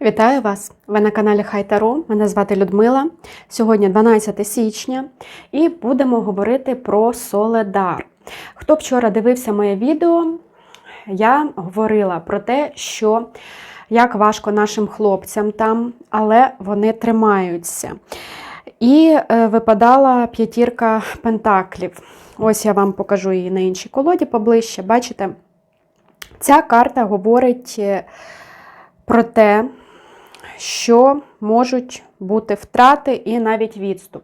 Вітаю вас! Ви на каналі Хай Таро. Мене звати Людмила. Сьогодні 12 січня, і будемо говорити про Соледар. Хто вчора дивився моє відео, я говорила про те, що як важко нашим хлопцям там, але вони тримаються. І е, випадала п'ятірка пентаклів. Ось я вам покажу її на іншій колоді поближче. Бачите? Ця карта говорить е, про те, що можуть бути втрати і навіть відступ.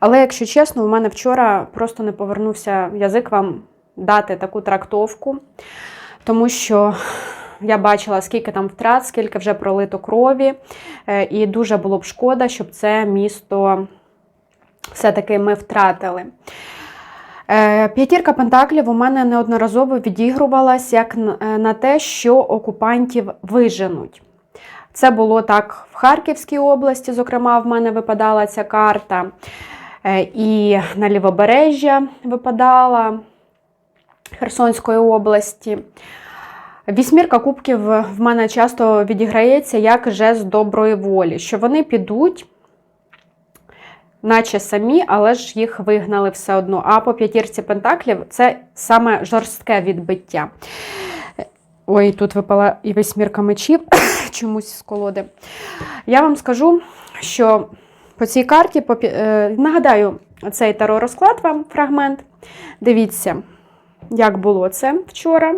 Але, якщо чесно, у мене вчора просто не повернувся язик вам дати таку трактовку, тому що я бачила, скільки там втрат, скільки вже пролито крові, е, і дуже було б шкода, щоб це місто все-таки ми втратили. Е, П'ятірка Пентаклів у мене неодноразово відігрувалась як е, на те, що окупантів виженуть. Це було так в Харківській області, зокрема, в мене випадала ця карта. Е, І на Лівобережжя випадала Херсонської області. Вісьмірка кубків в мене часто відіграється як жест доброї волі, що вони підуть, наче самі, але ж їх вигнали все одно. А по п'ятірці пентаклів це саме жорстке відбиття. Ой, тут випала і восьмірка мечів чомусь з колоди. Я вам скажу, що по цій карті, по, е, нагадаю, цей таро розклад вам фрагмент. Дивіться, як було це вчора.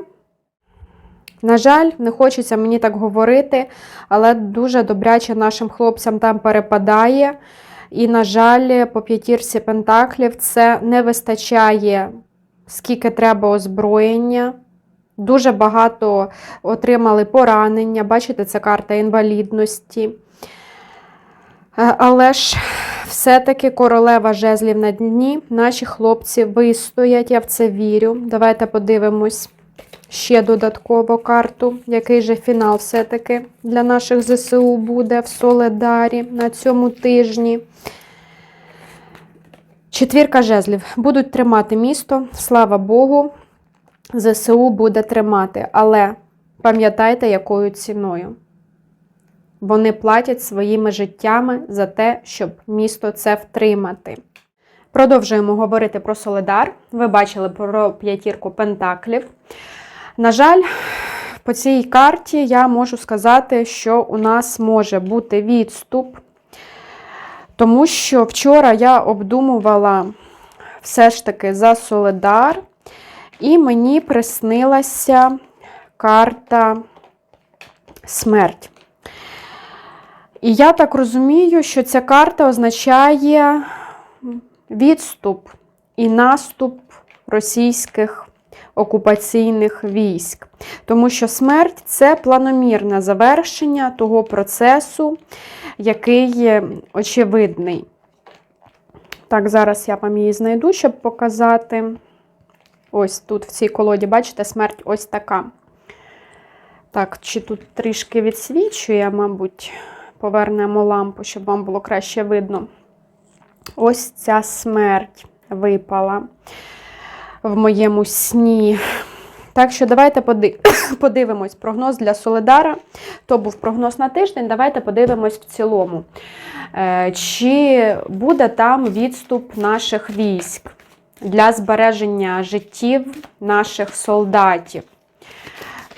На жаль, не хочеться мені так говорити, але дуже добряче нашим хлопцям там перепадає. І, на жаль, по п'ятірці пентаклів це не вистачає, скільки треба озброєння. Дуже багато отримали поранення. Бачите, це карта інвалідності. Е, Але ж все-таки королева жезлів на дні. Наші хлопці вистоять, я в це вірю. Давайте подивимось ще додатково карту, який же фінал все-таки для наших ЗСУ буде в Соледарі на цьому тижні. Четвірка жезлів. Будуть тримати місто, слава Богу. ЗСУ буде тримати, але пам'ятайте, якою ціною. Вони платять своїми життями за те, щоб місто це втримати. Продовжуємо говорити про Соледар. Ви бачили про п'ятірку Пентаклів. На жаль, по цій карті я можу сказати, що у нас може бути відступ, тому що вчора я обдумувала все ж таки за Соледар. І мені приснилася карта смерть. І я так розумію, що ця карта означає відступ і наступ російських окупаційних військ. Тому що смерть це планомірне завершення того процесу, який очевидний. Так, зараз я вам її знайду, щоб показати. Ось тут в цій колоді, бачите, смерть ось така. Так, чи тут трішки відсвічує, мабуть, повернемо лампу, щоб вам було краще видно. Ось ця смерть випала в моєму сні. Так що, давайте подивимось прогноз для Соледара. То був прогноз на тиждень. Давайте подивимось в цілому. Е, чи буде там відступ наших військ? Для збереження життів наших солдатів.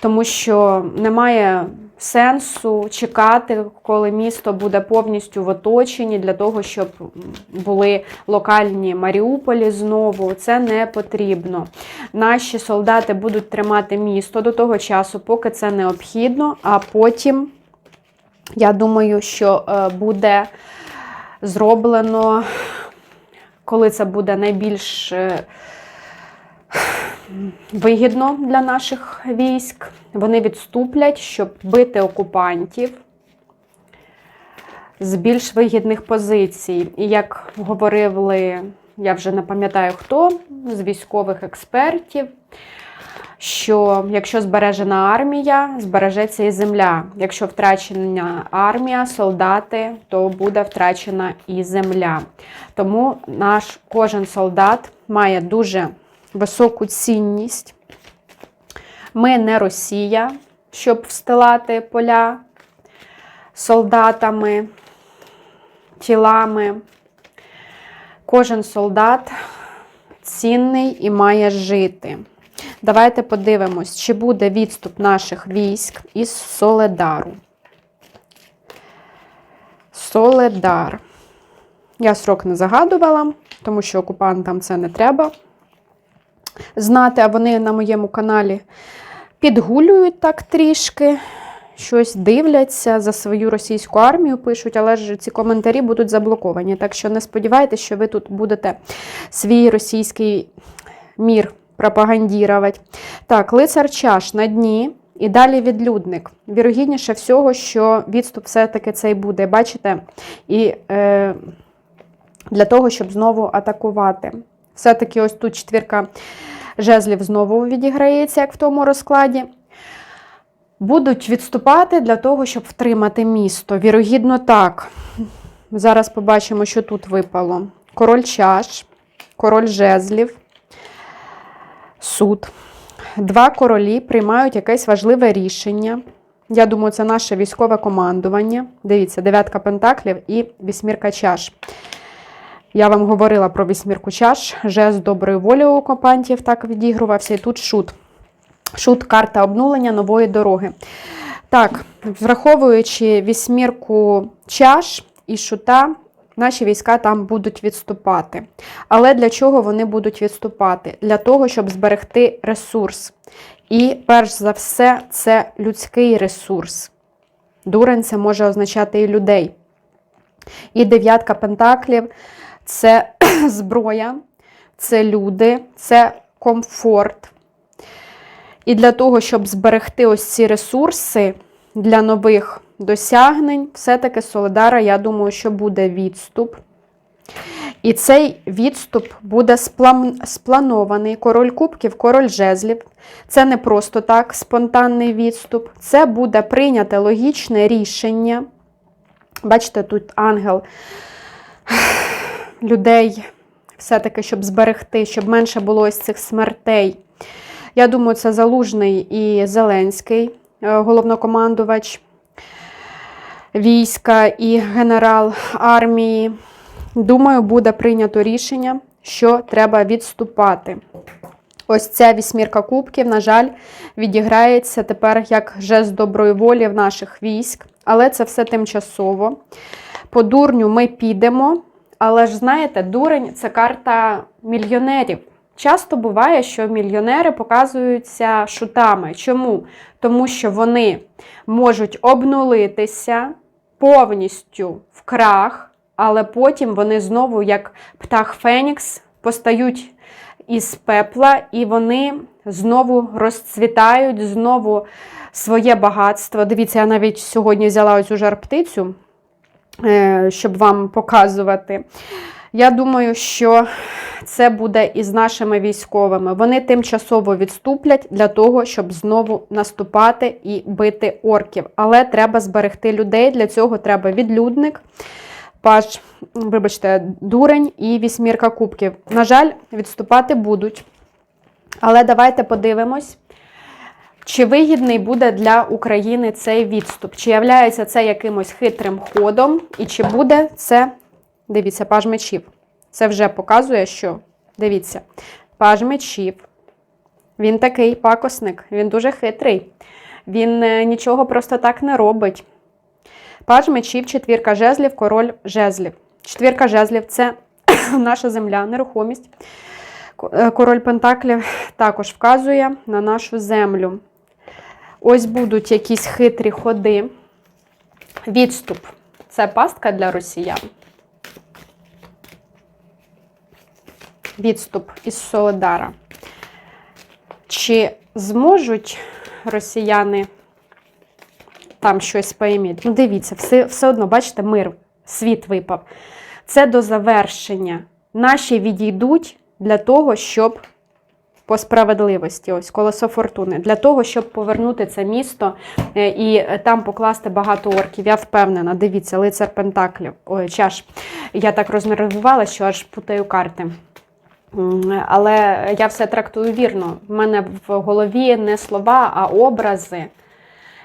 Тому що немає сенсу чекати, коли місто буде повністю в оточенні, для того, щоб були локальні Маріуполі знову. Це не потрібно. Наші солдати будуть тримати місто до того часу, поки це необхідно, а потім, я думаю, що е, буде зроблено коли це буде найбільш е, вигідно для наших військ, вони відступлять, щоб бити окупантів з більш вигідних позицій. І як говорили, я вже не пам'ятаю хто, з військових експертів що якщо збережена армія, збережеться і земля. Якщо втрачена армія, солдати, то буде втрачена і земля. Тому наш кожен солдат має дуже високу цінність. Ми не Росія, щоб встилати поля солдатами, тілами. Кожен солдат цінний і має жити. Давайте подивимось, чи буде відступ наших військ із Соледару. Соледар. Я срок не загадувала, тому що окупантам це не треба знати, а вони на моєму каналі підгулюють так трішки, щось дивляться за свою російську армію, пишуть, але ж ці коментарі будуть заблоковані. Так що не сподівайтеся, що ви тут будете свій російський мір пропагандірувати. Так, лицар чаш на дні. І далі відлюдник. Вірогідніше всього, що відступ все-таки цей буде, бачите? І е, для того, щоб знову атакувати. Все-таки ось тут четвірка жезлів знову відіграється, як в тому розкладі. Будуть відступати для того, щоб втримати місто. Вірогідно, так. Зараз побачимо, що тут випало: король чаш, король жезлів, суд. Два королі приймають якесь важливе рішення. Я думаю, це наше військове командування. Дивіться, дев'ятка пентаклів і вісьмірка чаш. Я вам говорила про вісьмірку чаш, жест доброї волі у окупантів так відігрувався. І тут шут. Шут карта обнулення нової дороги. Так, враховуючи вісьмірку чаш і шута, наші війська там будуть відступати. Але для чого вони будуть відступати? Для того, щоб зберегти ресурс. І перш за все, це людський ресурс. Дурень це може означати і людей. І дев'ятка пентаклів це зброя, це люди, це комфорт. І для того, щоб зберегти ось ці ресурси для нових досягнень, все-таки Солидара, я думаю, що буде відступ. І цей відступ буде спланований. Король кубків, король жезлів. Це не просто так спонтанний відступ. Це буде прийняте логічне рішення. Бачите, тут ангел людей, все-таки, щоб зберегти, щоб менше було ось цих смертей. Я думаю, це Залужний і Зеленський, е, головнокомандувач війська і генерал армії. Думаю, буде прийнято рішення, що треба відступати. Ось ця вісьмірка кубків, на жаль, відіграється тепер як жест доброї волі в наших військ, але це все тимчасово. По дурню ми підемо, але ж знаєте, дурень це карта мільйонерів. Часто буває, що мільйонери показуються шутами. Чому? Тому що вони можуть обнулитися повністю в крах, але потім вони знову, як птах Фенікс, постають із пепла, і вони знову розцвітають, знову своє багатство. Дивіться, я навіть сьогодні взяла оцю жар-птицю, е, щоб вам показувати. Я думаю, що це буде і з нашими військовими. Вони тимчасово відступлять для того, щоб знову наступати і бити орків. Але треба зберегти людей. Для цього треба відлюдник, паж, вибачте, дурень і вісьмірка кубків. На жаль, відступати будуть. Але давайте подивимось. Чи вигідний буде для України цей відступ? Чи являється це якимось хитрим ходом, і чи буде це Дивіться, паж мечів. Це вже показує, що, дивіться, паж мечів. Він такий пакосник, він дуже хитрий. Він е, нічого просто так не робить. Паж мечів, четвірка жезлів, король жезлів. Четвірка жезлів це наша земля, нерухомість. Е, король Пентаклів також вказує на нашу землю. Ось будуть якісь хитрі ходи. Відступ. Це пастка для росіян. Відступ із Солодара. Чи зможуть росіяни там щось поіміти? Ну, дивіться, все, все одно, бачите, мир, світ випав. Це до завершення. Наші відійдуть для того, щоб. По справедливості, ось колесо фортуни, для того, щоб повернути це місто е, і там покласти багато орків. Я впевнена, дивіться, лицар Пентаклів. Ой, чаш. Я так рознервувала, що аж путаю карти. Але я все трактую вірно. В мене в голові не слова, а образи.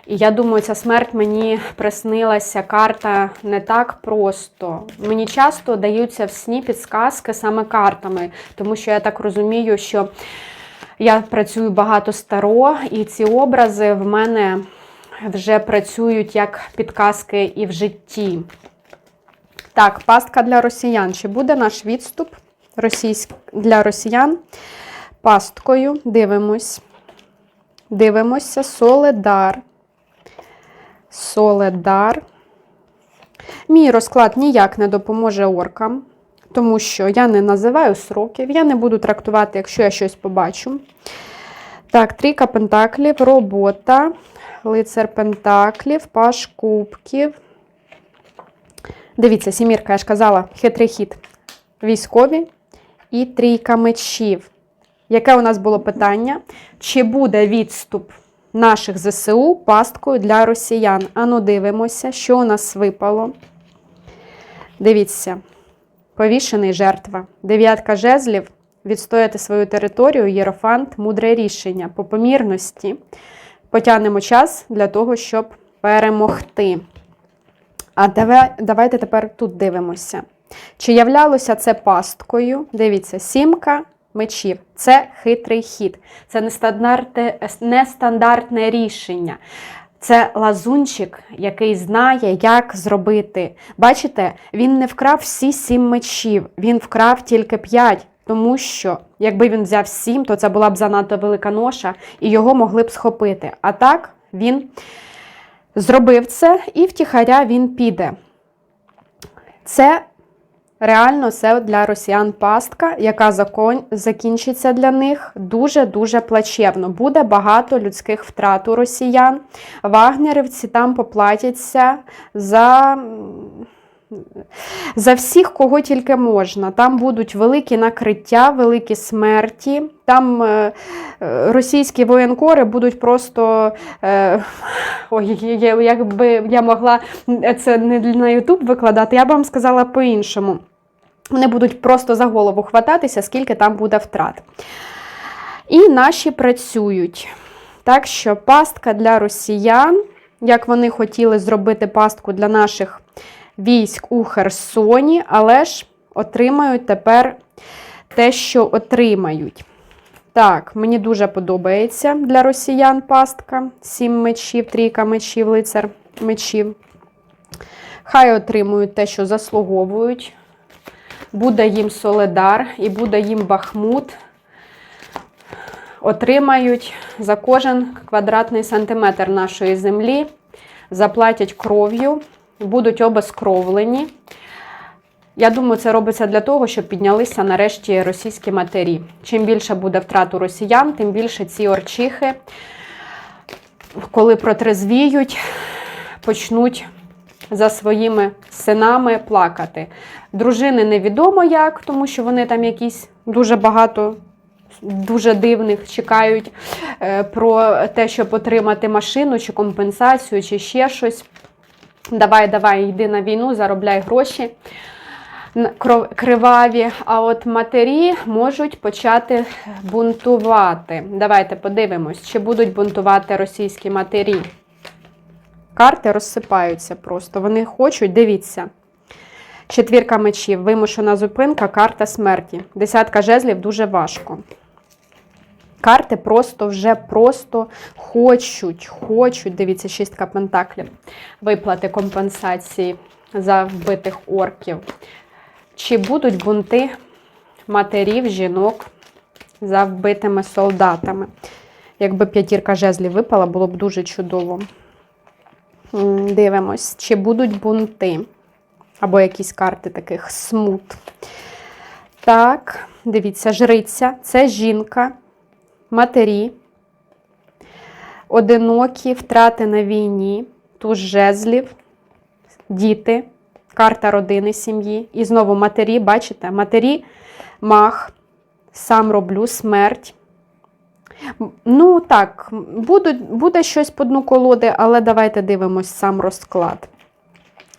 І я думаю, ця смерть мені приснилася карта не так просто. Мені часто даються в сні підсказки саме картами, тому що я так розумію, що я працюю багато старо, і ці образи в мене вже працюють як підказки і в житті. Так, пастка для росіян. Чи буде наш відступ російськ... для росіян? Пасткою. Дивимось. Дивимося. Соледар. Соледар. Мій розклад ніяк не допоможе оркам, тому що я не називаю сроків, я не буду трактувати, якщо я щось побачу. Так, трійка пентаклів, робота, лицар пентаклів, паш кубків. Дивіться, сімірка, я ж казала, хитрий хід. Військові і трійка мечів. Яке у нас було питання? Чи буде відступ наших ЗСУ пасткою для росіян? Ану, дивимося, що у нас випало. Дивіться, повішений жертва. Дев'ятка жезлів. Відстояти свою територію, єрофант, мудре рішення. По помірності потягнемо час для того, щоб перемогти. А давай, давайте тепер тут дивимося. Чи являлося це пасткою? Дивіться, сімка мечів. Це хитрий хід. Це нестандартне, рішення. Це лазунчик, який знає, як зробити. Бачите, він не вкрав всі сім мечів, він вкрав тільки п'ять. Тому що, якби він взяв сім, то це була б занадто велика ноша, і його могли б схопити. А так він зробив це, і втіхаря він піде. Це реально це для росіян пастка, яка закон... закінчиться для них дуже-дуже плачевно. Буде багато людських втрат у росіян. Вагнерівці там поплатяться за. За всіх, кого тільки можна. Там будуть великі накриття, великі смерті. Там е, е, російські воєнкори будуть просто. Е, ой, якби я могла це не на Ютуб викладати, я б вам сказала по-іншому. Вони будуть просто за голову хвататися, скільки там буде втрат. І наші працюють. Так що пастка для росіян, як вони хотіли зробити пастку для наших військ у Херсоні, але ж отримають тепер те, що отримають. Так, мені дуже подобається для росіян пастка. Сім мечів, трійка мечів, лицар мечів. Хай отримують те, що заслуговують. Буде їм Соледар і буде їм Бахмут. Отримають за кожен квадратний сантиметр нашої землі, заплатять кров'ю, будуть обезкровлені. Я думаю, це робиться для того, щоб піднялися нарешті російські матері. Чим більше буде втрат у росіян, тим більше ці орчихи, коли протрезвіють, почнуть за своїми синами плакати. Дружини невідомо як, тому що вони там якісь дуже багато. Дуже дивних чекають е, про те, щоб отримати машину, чи компенсацію, чи ще щось. Давай, давай, йди на війну, заробляй гроші криваві. А от матері можуть почати бунтувати. Давайте подивимось, чи будуть бунтувати російські матері. Карти розсипаються просто. Вони хочуть, дивіться. Четвірка мечів, вимушена зупинка, карта смерті. Десятка жезлів дуже важко. Карти просто вже просто хочуть, хочуть. Дивіться, шістка пентаклів. Виплати компенсації за вбитих орків. Чи будуть бунти матерів, жінок за вбитими солдатами? Якби п'ятірка жезлів випала, було б дуже чудово. Дивимось, чи будуть бунти. Або якісь карти таких смут. Так, дивіться, жриця це жінка, матері, одинокі, втрати на війні, туз жезлів, діти, карта родини сім'ї. І знову матері, бачите, матері, мах, сам роблю, смерть. Ну, так, будуть, буде щось по дну колоди, але давайте дивимось сам розклад.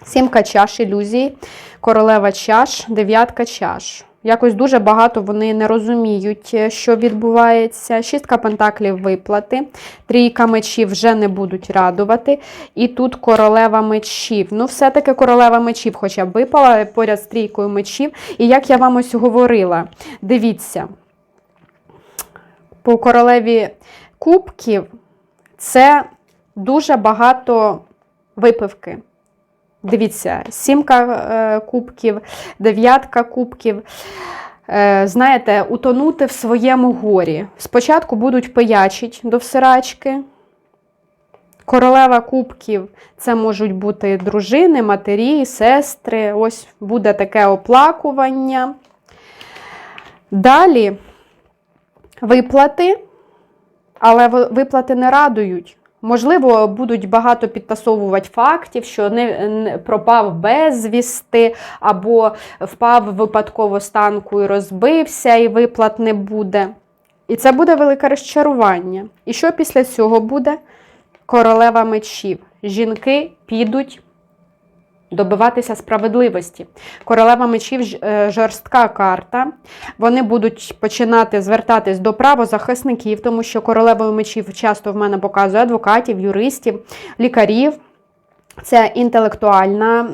Сімка чаш ілюзії, королева чаш, дев'ятка чаш. Якось дуже багато вони не розуміють, е, що відбувається. Шістка пентаклів виплати, трійка мечів вже не будуть радувати. І тут королева мечів. Ну, все-таки королева мечів, хоча б випала поряд з трійкою мечів. І як я вам ось говорила, дивіться, по королеві кубків це дуже багато випивки. Дивіться, сімка е, кубків, дев'ятка кубків. Е, знаєте, утонути в своєму горі. Спочатку будуть пиячить до всирачки. Королева кубків це можуть бути дружини, матері, сестри. Ось буде таке оплакування. Далі виплати, але виплати не радують. Можливо, будуть багато підтасовувати фактів, що не, пропав безвісти, або впав випадково з танку і розбився, і виплат не буде. І це буде велике розчарування. І що після цього буде? Королева мечів. Жінки підуть добиватися справедливості. Королева мечів е, жорстка карта. Вони будуть починати звертатись до правозахисників, тому що королевою мечів часто в мене показує адвокатів, юристів, лікарів. Це інтелектуальна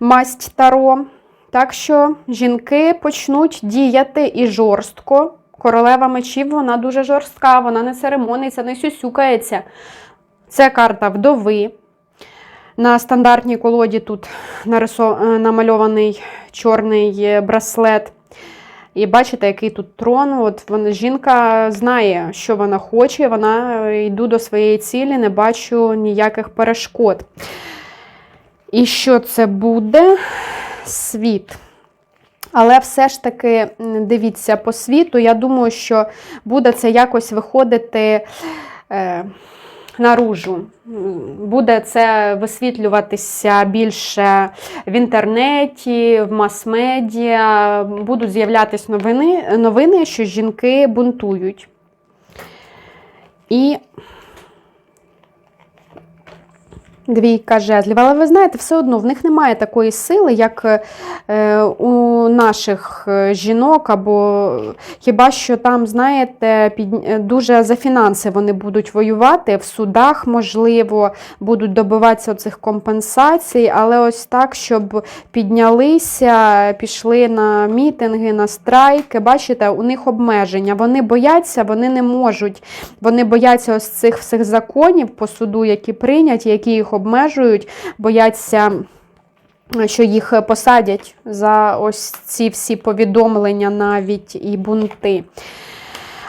масть таро. Так що жінки почнуть діяти і жорстко. Королева мечів, вона дуже жорстка, вона не церемониться, не сюсюкається. Це карта вдови. На стандартній колоді тут. Е, намальований чорний браслет. І бачите, який тут трон. От вона, Жінка знає, що вона хоче, вона е, йду до своєї цілі, не бачу ніяких перешкод. І що це буде? Світ. Але все ж таки, дивіться, по світу, я думаю, що буде це якось виходити. Е, наружу. Буде це висвітлюватися більше в інтернеті, в мас-медіа. Будуть з'являтися новини, новини, що жінки бунтують. І Двійка жезлів. Але ви знаєте, все одно в них немає такої сили, як е, у наших е, жінок, або хіба що там, знаєте, під, е, дуже за фінанси вони будуть воювати, в судах, можливо, будуть добиватися цих компенсацій, але ось так, щоб піднялися, пішли на мітинги, на страйки. Бачите, у них обмеження. Вони бояться, вони не можуть. Вони бояться ось цих всіх законів по суду, які прийняті, які їх обмежують, бояться. Що їх посадять за ось ці всі повідомлення навіть і бунти.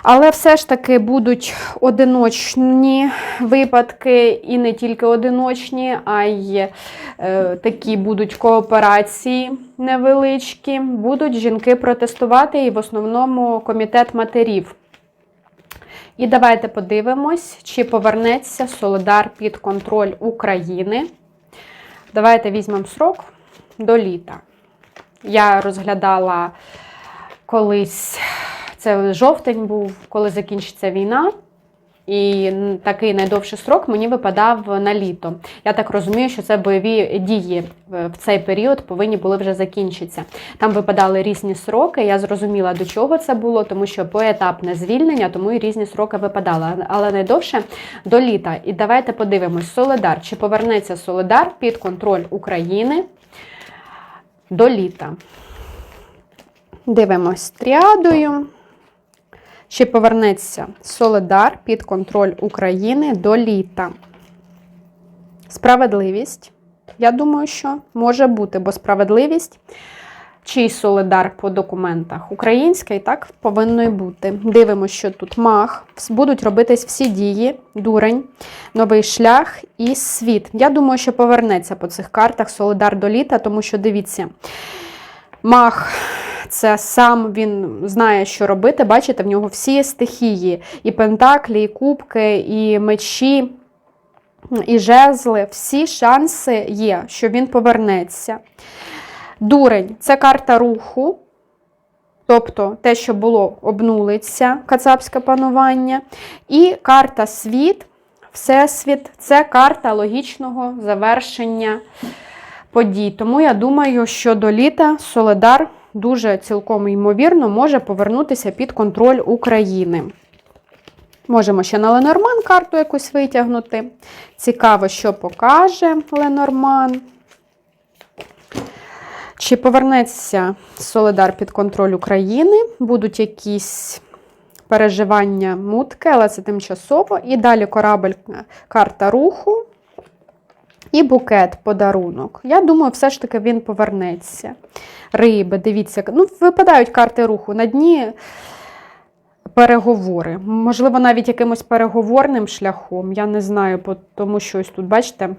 Але все ж таки будуть одиночні випадки, і не тільки одиночні, а й е, такі будуть кооперації невеличкі. Будуть жінки протестувати, і в основному комітет матерів. І давайте подивимось, чи повернеться Солидар під контроль України. Давайте візьмемо срок до літа. Я розглядала колись, це жовтень був, коли закінчиться війна. І такий найдовший срок мені випадав на літо. Я так розумію, що це бойові дії в цей період повинні були вже закінчитися. Там випадали різні сроки. Я зрозуміла, до чого це було, тому що поетапне звільнення, тому і різні сроки випадали. Але найдовше до літа. І давайте подивимось, Солидар. Чи повернеться Солидар під контроль України до літа? Дивимось тріадою. Чи повернеться Солидар під контроль України до літа? Справедливість. Я думаю, що може бути, бо справедливість, чий Солидар по документах український, так повинно і бути. Дивимося, що тут мах. Будуть робитись всі дії, дурень, новий шлях і світ. Я думаю, що повернеться по цих картах Солидар до літа, тому що дивіться, мах це сам він знає, що робити. Бачите, в нього всі стихії: і пентаклі, і кубки, і мечі, і жезли. Всі шанси є, що він повернеться. Дурень це карта руху. Тобто те, що було, обнулиться кацапське панування. І карта світ, Всесвіт це карта логічного завершення подій. Тому я думаю, що до літа Соледар дуже цілком ймовірно може повернутися під контроль України. Можемо ще на Ленорман карту якусь витягнути. Цікаво, що покаже Ленорман. Чи повернеться Солидар під контроль України? Будуть якісь переживання мутки, але це тимчасово. І далі корабль, карта руху. І букет, подарунок. Я думаю, все ж таки він повернеться. Риби, дивіться, ну, випадають карти руху. На дні переговори. Можливо, навіть якимось переговорним шляхом. Я не знаю, тому що ось тут, бачите,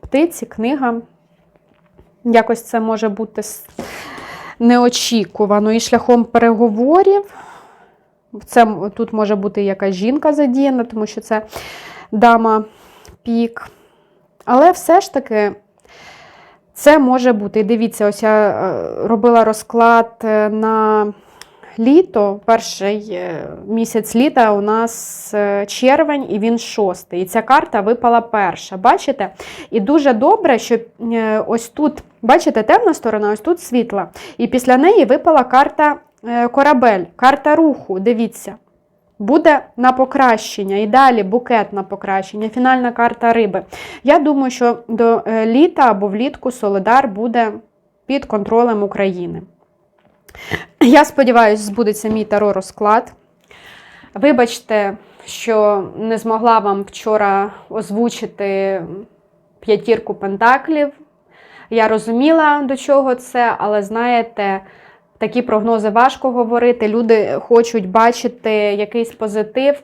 птиці, книга. Якось це може бути неочікувано. І шляхом переговорів. Це тут може бути якась жінка задіяна, тому що це дама пік. Але все ж таки це може бути. Дивіться, ось я е, робила розклад е, на літо. Перший е, місяць літа у нас червень, і він шостий. І ця карта випала перша. Бачите? І дуже добре, що ось тут, бачите, темна сторона, ось тут світла. І після неї випала карта корабель, карта руху. Дивіться. Буде на покращення і далі букет на покращення, фінальна карта риби. Я думаю, що до е, літа або влітку Солидар буде під контролем України. Я сподіваюся, збудеться мій таро розклад. Вибачте, що не змогла вам вчора озвучити п'ятірку пентаклів. Я розуміла, до чого це, але знаєте, такі прогнози важко говорити. Люди хочуть бачити якийсь позитив.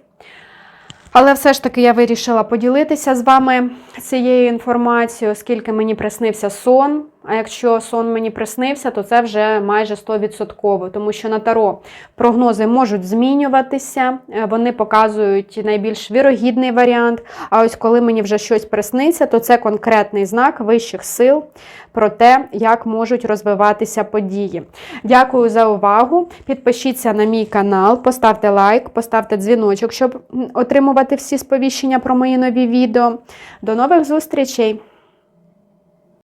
Але все ж таки я вирішила поділитися з вами цією інформацією, оскільки мені приснився сон. А якщо сон мені приснився, то це вже майже 100%, тому що на таро прогнози можуть змінюватися, е, вони показують найбільш вірогідний варіант. А ось коли мені вже щось присниться, то це конкретний знак вищих сил про те, як можуть розвиватися події. Дякую за увагу. Підпишіться на мій канал, поставте лайк, поставте дзвіночок, щоб отримувати всі сповіщення про мої нові відео. До нових зустрічей!